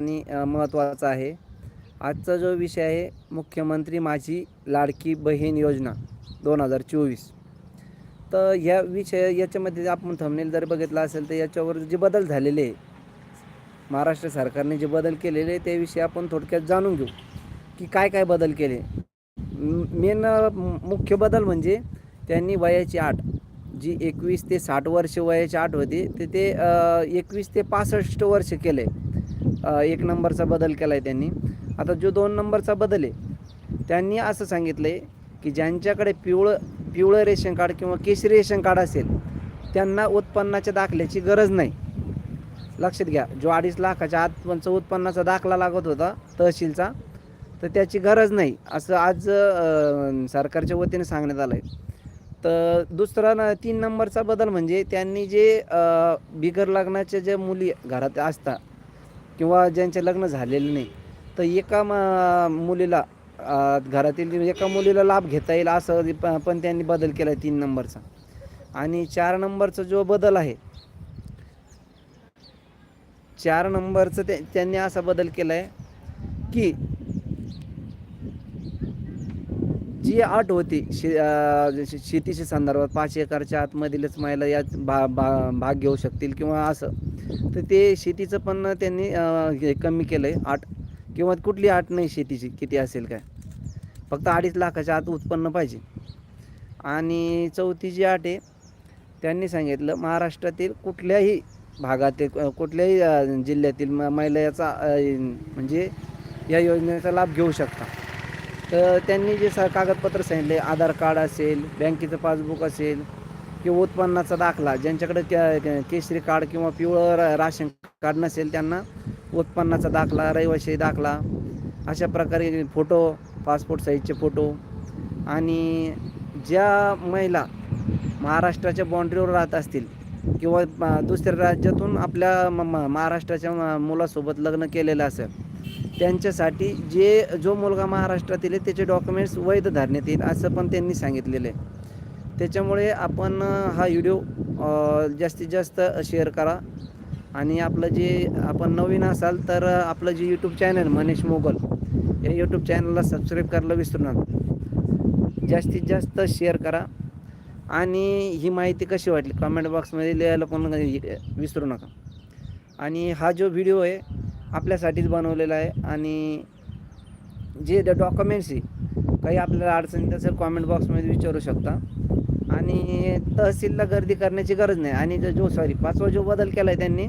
आणि महत्त्वाचा आहे. आजचा जो विषय आहे मुख्यमंत्री माझी लाडकी बहीण योजना दोन हजार चोवीस. तर ह्या विषय याच्यामध्ये आपण थंबनेल जर बघितला असेल तर याच्यावर जे बदल झालेले आहे महाराष्ट्र सरकारने जे बदल केलेले त्याविषयी आपण थोडक्यात जाणून घेऊ की काय काय बदल केले. मेन मुख्य बदल म्हणजे त्यांनी वयाची आठ जी एकवीस ते साठ वर्ष वयाची आठ होती ते ते एकवीस ते पासष्ट वर्ष केले. एक नंबरचा बदल केला आहे त्यांनी. आता जो दोन नंबरचा बदल आहे त्यांनी असं सांगितलं आहे की ज्यांच्याकडे पिवळं पिवळं रेशन कार्ड किंवा केशरी रेशन कार्ड असेल त्यांना उत्पन्नाच्या दाखल्याची गरज नाही. लक्षात घ्या जो अडीच लाखाच्या आतपर्यंत उत्पन्नाचा दाखला लागत होता तहसीलचा तर त्याची गरज नाही असं आज सरकारच्या वतीने सांगण्यात आलं आहे तर दुसरा न तीन नंबरचा बदल म्हणजे त्यांनी जे बिगर लग्नाच्या ज्या मुली घरात असतात किंवा ज्यांचे लग्न झालेले नाही तर एका म मुलीला घरातील एका मुलीला लाभ घेता येईल असं प- पण त्यांनी बदल केला आहे तीन नंबरचा. आणि चार नंबरचा जो बदल आहे चार नंबरचं ते त्यांनी असा बदल केला आहे की जी अट होती शे शे- शेतीशी संदर्भात पाच एकरच्या आतमधीलच महिला यात भा भा भाग घेऊ शकतील किंवा असं. तर ते शेतीचं पण त्यांनी हे कमी केलं आहे आठ किंवा कुठली आट नाही शेतीची किती असेल काय? फक्त अडीच लाखाच्या आत उत्पन्न पाहिजे. आणि चौथी जी आठ आहे त्यांनी सांगितलं महाराष्ट्रातील कुठल्याही भागातील कुठल्याही जिल्ह्यातील म महिला याचा म्हणजे या योजनेचा लाभ घेऊ शकता. तर त्यांनी जे स कागदपत्र सांगितले आधार कार्ड असेल बँकेचं पासबुक असेल किंवा उत्पन्नाचा दाखला ज्यांच्याकडे के- केशरी कार्ड किंवा पिवळं रा- राशन कार्ड नसेल त्यांना उत्पन्नाचा दाखला रहिवाशी दाखला अशा प्रकारे फोटो पासपोर्ट साईजचे फोटो. आणि ज्या महिला महाराष्ट्राच्या बाँड्रीवर राहत असतील किंवा दुसऱ्या राज्यातून आपल्या म- महाराष्ट्राच्या मुलासोबत लग्न केलेलं असेल त्यांच्यासाठी जे जो मुलगा महाराष्ट्रातील आहे त्याचे डॉक्युमेंट्स वैध धरण्यात येईल असं पण त्यांनी सांगितलेलं आहे. त्याच्यामुळे आपण हा व्हिडिओ जास्तीत जास्त शेअर करा. आणि आपलं जे आपण नवीन असाल तर आपलं जे यूट्यूब चॅनल मनीष मोगल या यूट्यूब चॅनलला सबस्क्राईब करायला विसरू नका. जास्तीत जास्त शेअर करा. आणि ही माहिती कशी वाटली? कमेंट बॉक्समध्ये लिहायला पण विसरू नका. आणि हा जो व्हिडिओ आहे आपल्यासाठीच बनवलेला आहे. आणि जे डॉक्युमेंट्स आहे काही आपल्याला अडचणीत असेल कॉमेंट बॉक्समध्ये विचारू शकता. आणि तहसीलला गर्दी करण्याची गरज नाही. आणि जो- सॉरी पाचवा जो बदल केला आहे त्यांनी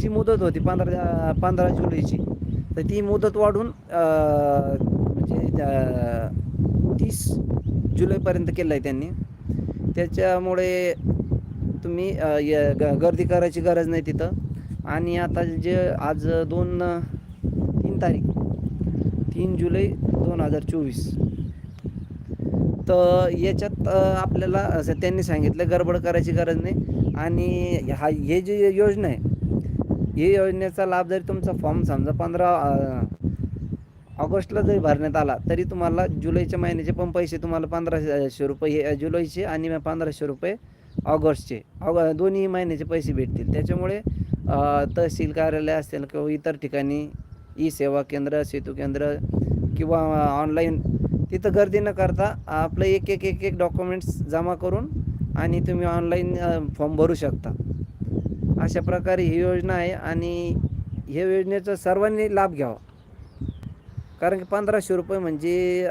जी मुदत होती पंधरा पंधरा जुलैची तर ती मुदत वाढून म्हणजे तीस जुलैपर्यंत केलं आहे त्यांनी. त्याच्यामुळे तुम्ही य- ग- गर्दी करायची गरज नाही तिथं. आणि आता जे आज दोन तीन तारीख तीन जुलै दोन हजार चोवीस. तर याच्यात आपल्याला असं त्यांनी सांगितलं गडबड करायची गरज नाही. आणि हा हे जी योजना आहे ही योजनेचा लाभ जरी तुमचा फॉर्म समजा पंधरा ऑगस्टला जरी भरण्यात आला तरी तुम्हाला जुलैच्या महिन्याचे पण पैसे तुम्हाला पंधराशे रुपये हे जुलैचे आणि पंधराशे रुपये ऑगस्टचे. ऑग दोन्ही महिन्याचे पैसे भेटतील. त्याच्यामुळे तहसील कार्यालय असेल किंवा इतर ठिकाणी ई सेवा केंद्र सेतू केंद्र किंवा ऑनलाईन तिथं गर्दी न करता आपलं एक एक एक एक डॉक्युमेंट्स जमा करून आणि तुम्ही ऑनलाईन फॉर्म भरू शकता. अशा प्रकारे ही योजना आहे आणि ह्या योजनेचा सर्वांनी लाभ घ्यावा. कारण की पंधराशे रुपये म्हणजे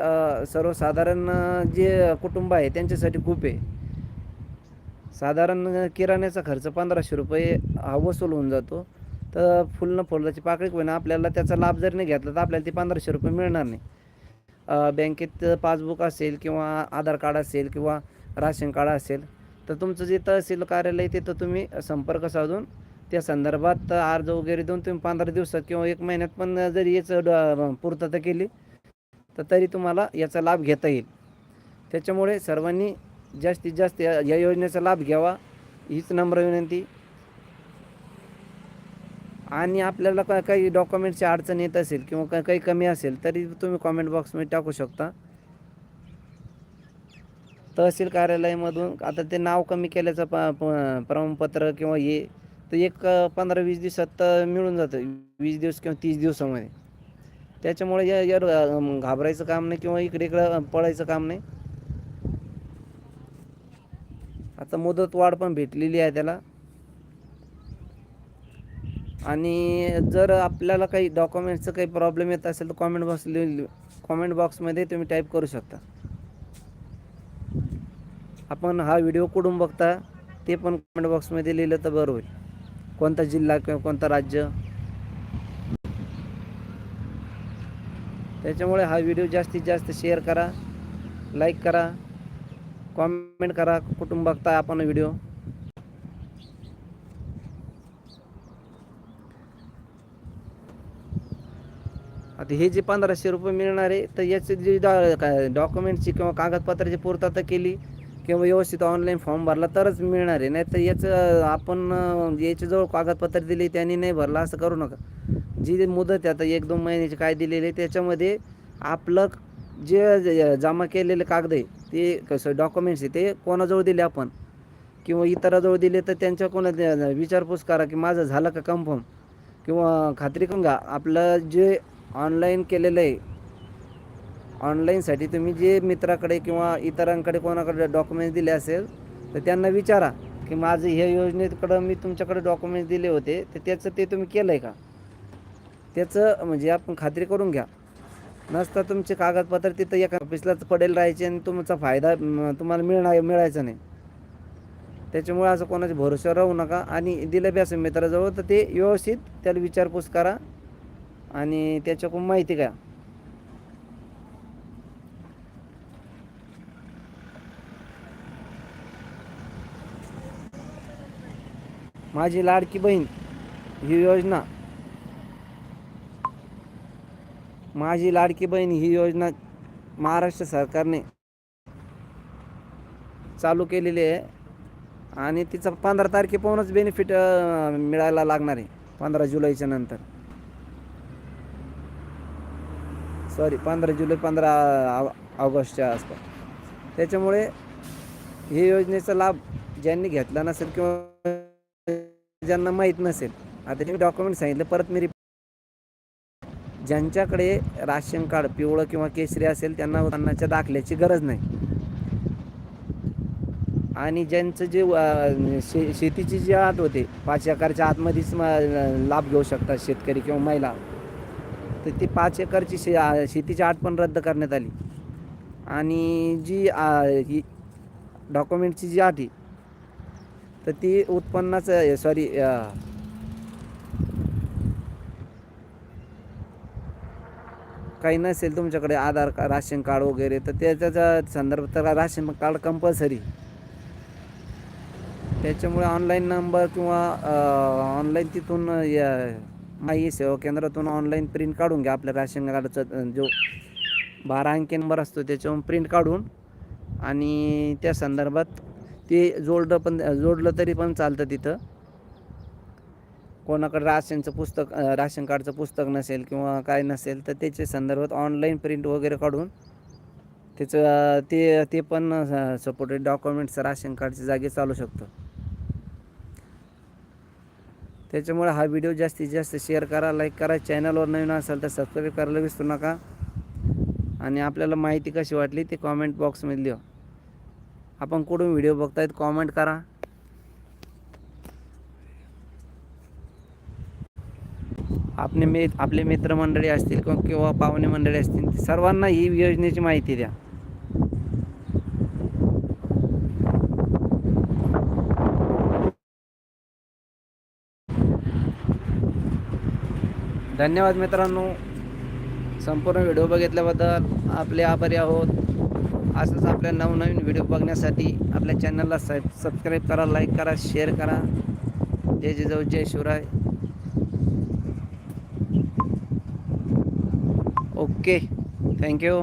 सर्वसाधारण जे कुटुंब आहे त्यांच्यासाठी खूप आहे. साधारण किराण्याचा खर्च पंधराशे रुपये हा वसूल होऊन जातो. तर फुल फुलाची पाकळी होईना आपल्याला त्याचा लाभ जर नाही घेतला तर आपल्याला ते पंधराशे रुपये मिळणार नाही. बँकेत पासबुक असेल किंवा आधार कार्ड असेल किंवा राशन कार्ड असेल तर तुमचं जे तहसील कार्यालय तिथं तुम्ही संपर्क साधून त्या संदर्भात अर्ज वगैरे देऊन तुम्ही पंधरा दिवसात किंवा एक महिन्यात पण जरी याचं ड- पूर्तता केली तर तरी तुम्हाला याचा लाभ घेता येईल. त्याच्यामुळे सर्वांनी जास्तीत जास्त या या योजनेचा लाभ घ्यावा हीच नम्र विनंती. आणि आपल्याला का काही डॉक्युमेंटची अडचण येत असेल किंवा का- काही कमी असेल तरी तुम्ही कॉमेंट बॉक्समध्ये टाकू शकता. तहसील कार्यालयामधून आता ते नाव कमी केल्याचं प प- प्रमाणपत्र किंवा हे तर एक पंधरा वीस दिवसात मिळून जातं. वीस दिवस किंवा तीस दिवसामध्ये. त्याच्यामुळे या यार घाबरायचं काम नाही किंवा इकडे इकडं पळायचं काम नाही. आता मुदतवाढ पण भेटलेली आहे त्याला. आणि जर आपल्याला काही डॉक्युमेंट्सचं काही प्रॉब्लेम येत असेल तर कॉमेंट बॉक्स कॉमेंट बॉक्समध्ये तुम्ही टाईप करू शकता. आपण हा व्हिडिओ कुठून बघता ते पण कमेंट बॉक्समध्ये लिहिलं तर बरं होईल. कोणता जिल्हा किंवा कोणतं राज्य? त्याच्यामुळे हा व्हिडिओ जास्तीत जास्त शेअर करा लाईक करा कॉमेंट करा कुठून बघता आपण व्हिडिओ आता हे जे पंधराशे रुपये मिळणार आहे तर याचे जे डॉक्युमेंटची किंवा कागदपत्राची पूर्तता केली किंवा व्यवस्थित ऑनलाईन फॉर्म भरला तरच मिळणार आहे. नाही तर याचं आपण याच्याजवळ कागदपत्र दिली त्यांनी नाही भरला असं करू नका. जी मुदत आहे आता एक दोन महिन्याची काय दिलेली आहे त्याच्यामध्ये आपलं जे जमा केलेले कागद आहे ते कसं डॉक्युमेंट्स आहे ते कोणाजवळ दिले आपण? किंवा इतराजवळ दिले तर त्यांच्या कोणा विचारपूस करा की माझं झालं का कन्फर्म? किंवा खात्री करून घ्या आपलं जे ऑनलाईन केलेलं आहे. ऑनलाईनसाठी तुम्ही जे मित्राकडे किंवा इतरांकडे कोणाकडे डॉक्युमेंट्स दिले असेल तर त्यांना विचारा की माझं ह्या योजनेकडं मी तुमच्याकडे डॉक्युमेंट्स दिले होते तर त्याचं ते तुम्ही केलं आहे का? त्याचं म्हणजे आपण खात्री करून घ्या. नसता तुमचे कागदपत्र तिथं एका ऑफिसलाच पडेल राहायचे आणि तुमचा फायदा तुम्हाला मिळणार मिळायचा नाही. त्याच्यामुळे असं कोणाच्या भरोश्यावर राहू नका आणि दिलं बी असेल मित्राजवळ तर ते व्यवस्थित त्याला विचारपूस करा. आणि त्याच्याकडून माहिती घ्या. माझी लाडकी बहीण ही योजना. माझी लाडकी बहीण ही योजना महाराष्ट्र सरकारने चालू केलेली आहे. आणि तिचा पंधरा तारखेपासूनच बेनिफिट मिळायला लागणार आहे पंधरा जुलैच्या नंतर. सॉरी पंधरा जुलै पंधरा ऑगस्टच्या आसपास. त्याच्यामुळे हे योजनेचा लाभ ज्यांनी घेतला नसेल किंवा ज्यांना माहीत नसेल आता मी डॉक्युमेंट सांगितलं परत मी ज्यांच्याकडे राशन कार्ड पिवळं किंवा केसरी असेल त्यांना अन्नाच्या दाखल्याची गरज नाही. आणि ज्यांचं जे शे शेतीची जी आत होते पाच एकरच्या आतमध्येच लाभ घेऊ शकतात शेतकरी किंवा महिला. तर ती पाच एकरची शे शेतीची आठ पण रद्द करण्यात आली. आणि जी ही डॉक्युमेंटची जी आठ तर ती उत्पन्नाचं सॉरी काही नसेल तुमच्याकडे आधार कार्ड राशन कार्ड वगैरे तर त्याच्याचा संदर्भ तर राशन कार्ड कंपल्सरी त्याच्यामुळे ऑनलाईन नंबर किंवा ऑनलाईन तिथून या माही सेवा केंद्रातून ऑनलाईन प्रिंट काढून घ्या. आपल्या राशन कार्डचा जो बारा अंकी नंबर असतो त्याच्यावरून प्रिंट काढून आणि त्या संदर्भात ते जोडलं पण जोडलं तरी पण चालतं तिथं. कोणाकडे राशनचं पुस्तक राशन कार्डचं पुस्तक नसेल किंवा काय नसेल तर त्याच्या संदर्भात ऑनलाईन प्रिंट वगैरे काढून त्याचं ते ते पण सपोर्टेड डॉक्युमेंट्स राशन कार्डच्या जागी चालू शकतं. त्याच्यामुळे हा व्हिडिओ जास्तीत जास्त शेअर करा लाईक करा. चॅनलवर नवीन असाल तर सबस्क्राईब करायला विसरू नका. आणि आपल्याला माहिती कशी वाटली ते कॉमेंट बॉक्समध्ये लिहा. आपण कुठून व्हिडिओ बघतायत कॉमेंट करा. आपले मे आपले मित्रमंडळी असतील किंवा किंवा पाहुणे मंडळी असतील सर्वांना ही योजनेची माहिती द्या. धन्यवाद मित्रांनो. संपूर्ण व्हिडिओ बघितल्याबद्दल आपले आभारी आहोत. असंच आपल्या नवनवीन व्हिडिओ बघण्यासाठी आपल्या चॅनलला सब सबस्क्राईब करा लाईक करा शेअर करा. जय जिजाऊ जय शिवराय. ओके. Thank you.